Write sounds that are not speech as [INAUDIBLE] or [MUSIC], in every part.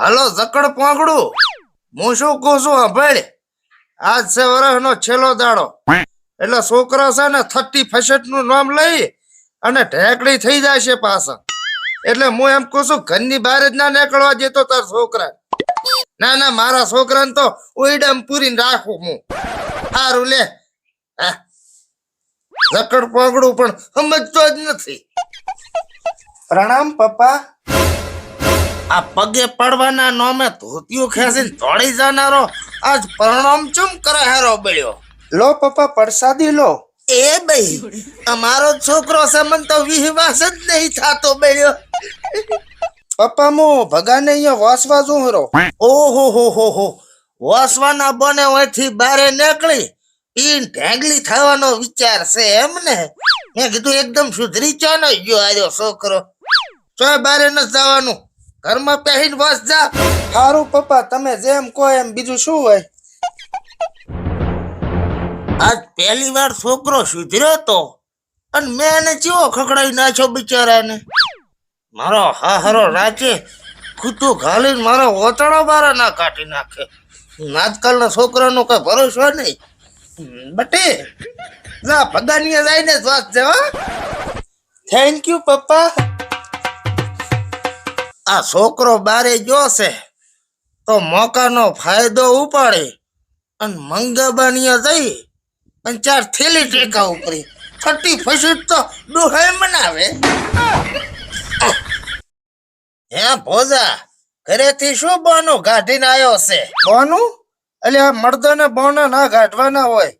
હાલો, જકડ પોંગડું. હું શું કહું છું, સાંભળ. આજ છે વરસનો છેલ્લો દાડો. એટલે છોકરા છે ને, થર્ટી ફસટનું નામ લઈ અને ઢેકડી થઈ જાય છે પાછા એટલે હું એમ કહું છું, ઘરની બહાર જ ના નીકળવા દેતો તાર છોકરા. ના ના, મારા છોકરાને તો ઉઈડમ પૂરી રાખું હું. સારું લે. જકડ પોંગડું પણ સમજતો જ નથી. પ્રણામ, પપ્પા. આ પગે પડવાના નોમે ધોતિયું ખેંચીને દોડી જાનારો આજ પ્રણામ ચમ કરે હેરો બળ્યો? લો પપ્પા પ્રસાદી લો. એ ભાઈ અમારો છોકરો છે મને તો વિહવાસ જ નહીં થાતો બળ્યો. પપ્પા મો ભગાને અહીંયા વાસવા જો હરો. ઓહો હો હો હો. વાસવાના બને હોયથી બારે નીકળી ઈન ઢેંગલી થવાનો વિચાર છે એમ ને? મેં કીધું એકદમ સુધરી ચો ન ગયો આર્યો છોકરો. ચોય બારે ન જવાનું. ઘરમાં પહેરીને બસ જા. સારું પપ્પા તમે જેમ કહો એમ. બીજું શું હોય? આજ પહેલી વાર છોકરો સુધર્યો તો અને મેં એને ચેવો ખકડાઈ નાખ્યો બિચારાને. મારો હાહરો રાચે કૂતું ઘાલીને મારો ઓતણો બારા ના કાઢી નાખે. આજકાલના છોકરાનો કઈ ભરોસો નહીં. બટે જા ભગાનીએ જઈને હો. થેન્ક યુ પપ્પા. આ છોકરો બારે જોશે તો મોકાનો ફાયદો ઉપાડે અને મંગાબાનીએ જઈ અને ચાર થેલી ટેકા ઉપરી. થર્ટી ફસીટ તો ડોહાય મનાવે. હે ભોજા, ઘરેથી શું બોનું કાઢીને આવ્યો છે? બોનું? એટલે આ મર્દને બોના ના કાઢવાના હોય.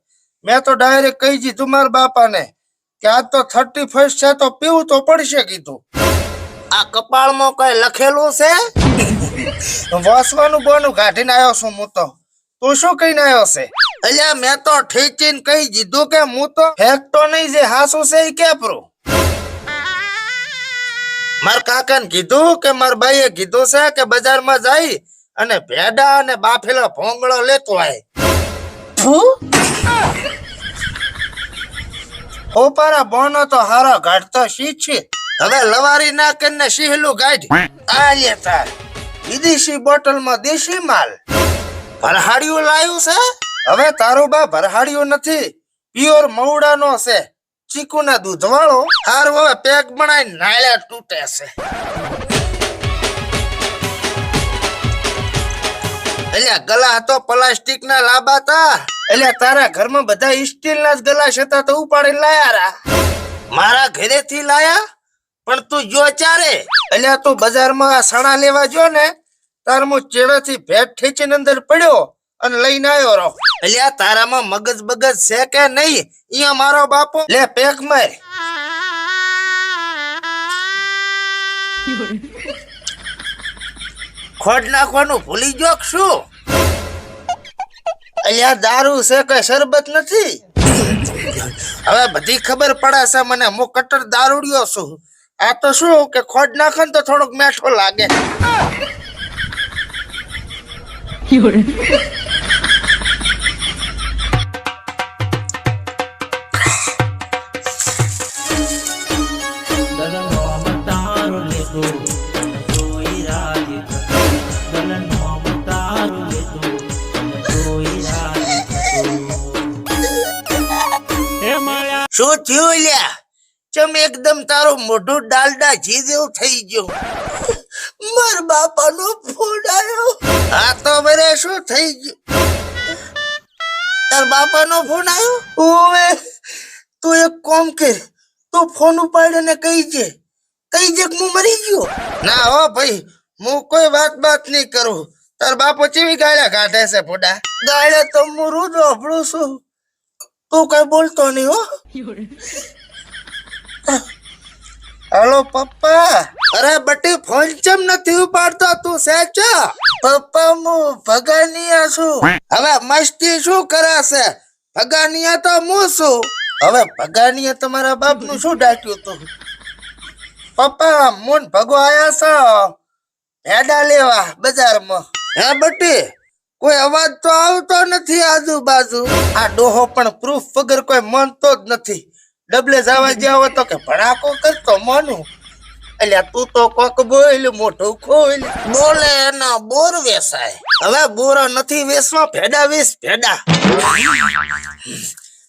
મેં તો ડાયરેક્ટ કહી દીધું મારા બાપાને કે આજ તો થર્ટી ફર્સ્ટ છે, તો પીવું તો પડશે કીધું. આ કપાળમાં કઈ લખેલું છે? વાસવાનું બોનું કાઢીને આવ્યો છું હું તો. તું શું કહીને આવ્યો છે? અલ્યા મેં તો ઠેચીને કહી દીધું કે હું તો ફેંકતો નહીં જે હાસુ છે એ કેપરું. માર કાકાને કીધું કે માર બાઈએ કીધું છે કે બજારમાં જાય અને ભેડા અને બાફેલો ભોંગળો લેતો આય. ઓપારા બોનો તો હારો ગાઢતો શીખ છે? હવે લવારી ના કરીને સિહલું ગાઢ આ લે તાર. વિદેશી બોટલમાં દેશી માલ. ભરહાડિયું લાયું છે? હવે તારું બા ભરહાડિયું નથી. પ્યોર મવડાનો છે. ચીકુના દૂધ વાળો. હારું હવે પેક બનાવી નાળ્યા તૂટે છે. એટલે ગલા તો પ્લાસ્ટિક ના લાંબા તા. એટલે તારા ઘરમાં બધા સ્ટીલ ના જ ગલા હતા તો ઉપાડી લાયા મારા ઘરેથી લાયા? પણ તું જો ચારે. એટલે તું બજારમાં સણા લેવા જો ને, તાર હું ચેડાથી ભેટ ઠેચીને અંદર પડ્યો અને લઈને આવ્યો રહો. એટલે તારામાં મગજ બગજ છે કે નહીં? અહીંયા મારો બાપો. લે, પેક માર. ખોટ નાખવાનું ભૂલી ગયો શું? અહીંયા દારૂ છે કઈ શરબત નથી? હવે બધી ખબર પડે છે મને. હું કટર દારૂડિયો છું. આ તો શું કે ખોટ નાખે તો થોડોક મેઠો લાગે. શું થયું લ્યા? ચમ એકદમ તારું મોઢું ડાલડા ઘી જેવું થઈ ગયું. માર બાપાનો ફોન આવ્યો હા તો બરે શું થઈ ગયું? તાર બાપાનો ફોન આવ્યો ઓવે, તું એક કોમ કે તું ફોન ઉપાડીને કહી જે કહી જે હું મરી ગયો. ના હો ભાઈ, હું કોઈ વાત બાત નહીં કરું. તાર બાપો ચેવી ગાળ્યા કાઢે છે ફોડા? ગાળ્યા તો હું રોજ વાપરું છું. તું કઈ બોલતો નહીં હો. હેલો, પપ્પા. અરે, બટી, ફોન ચમ નથી ઉપાડતો? તું સાચો? પપ્પા, હું ભગાનિયા છું. હવે મસ્તી શું કરાશે? ભગાનિયા તો હું છું. હવે ભગાનિયા તમારા બાપનું શું ડાટ્યું તું? પપ્પા, મુન ભગો આયા છો? ભેડા લેવા બજારમાં. હે, બટી, કોઈ અવાજ તો આવતો નથી આજુબાજુ. આ ડોહો પણ પ્રૂફ વગર કોઈ માનતો જ નથી. ડબલે જવા જ્યાં હોય તો કે ભડાકો કરતો મોનું. એટલે તું તો કોક બોલ મોઢું ખોલ. બોલે એના બોર વેસાય. હવે બોરો નથી વેસવા ભેડા વેસ ભેડા.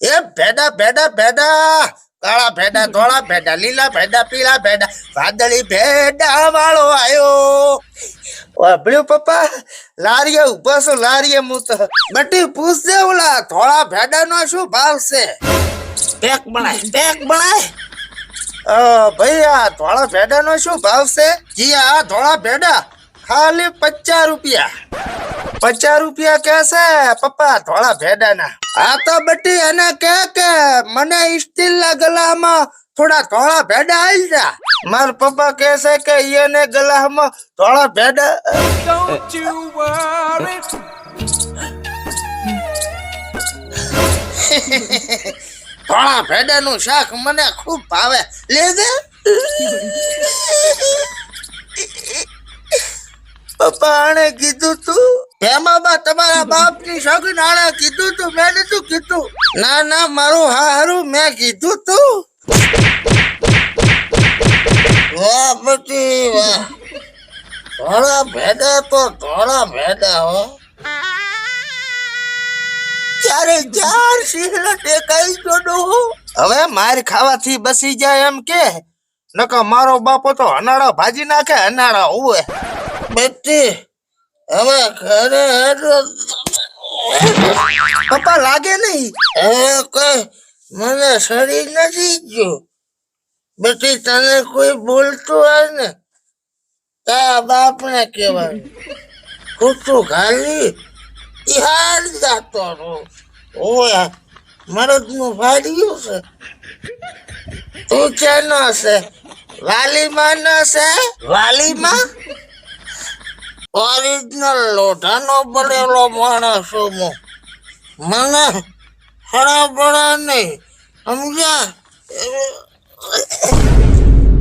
એ ભેડા ભેડા ભેડા. કાળા ભેડા ધોળા ભેડા લીલા ભેડા પીળા ભેડા. વાદળી ભેડા વાળો આયો. વાપર્યું પપ્પા લારીએ ઊભા છું લારીએ હું તો બટી પૂછજે ઓલા ધોળા ભેડા નો શું ભાવ છે? પેક બનાય પેક બનાય અ, ભાઈ આ ધોળા ભેડા નો શું ભાવ છે? જી આ ધોળા ભેડા ખાલી પચાસ રૂપિયા. પચાસ રૂપિયા કે છે પપ્પા ધોળા ભેડા ના હા તો બટી એને કે કે મને સ્ટીલ ના ગલામાં થોડા ધોળા ભેડા આઈ જા. મારા પપ્પા કે છે કે એને ગલામાં ધોળા ભેડા Don't you worry. [LAUGHS] ધોળા ભેડા નું શાક મને ખૂબ ભાવે. લેજે પપ્પા, આણે કીધું તું? હેમાબા, તમારા બાપની સગન આણે કીધું તું? મેં નતું કીધું. ના ના, મારું હારું, મેં કીધું તું. વાહ બટી વાહ. ધોળા ભેડા તો ધોળા ભેડા, હો. ક્યારે ચાર સિંહના ટેકાઈ જોડો માર ખાવાથી બસી જાય એમ કે. નકા મારો બાપો તો અનાળો ભાજી નાખે હનાળા ઉવે. બેટી હવે ઘરે. પપ્પા લાગે નહીં? હવે કઈ મને શરીર નથી ગયું. બેટી તને કોઈ બોલતું હોય ને તારા બાપને કહેવાય ખોટું ખાલી તિહાર જાતો રહું. ઓય મરદનું ફાડ્યું છે. તું ચેનો છે? વાલીમાં ન છે? વાલીમાં? ઓરિજિનલ લોઢાનો બનેલો માણસ છું હું મને હરા બળા નહીં. સમજ્યા?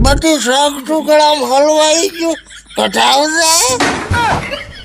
બધી શાક ટુકડા હલવાઈ ગયું. કઢાવજે.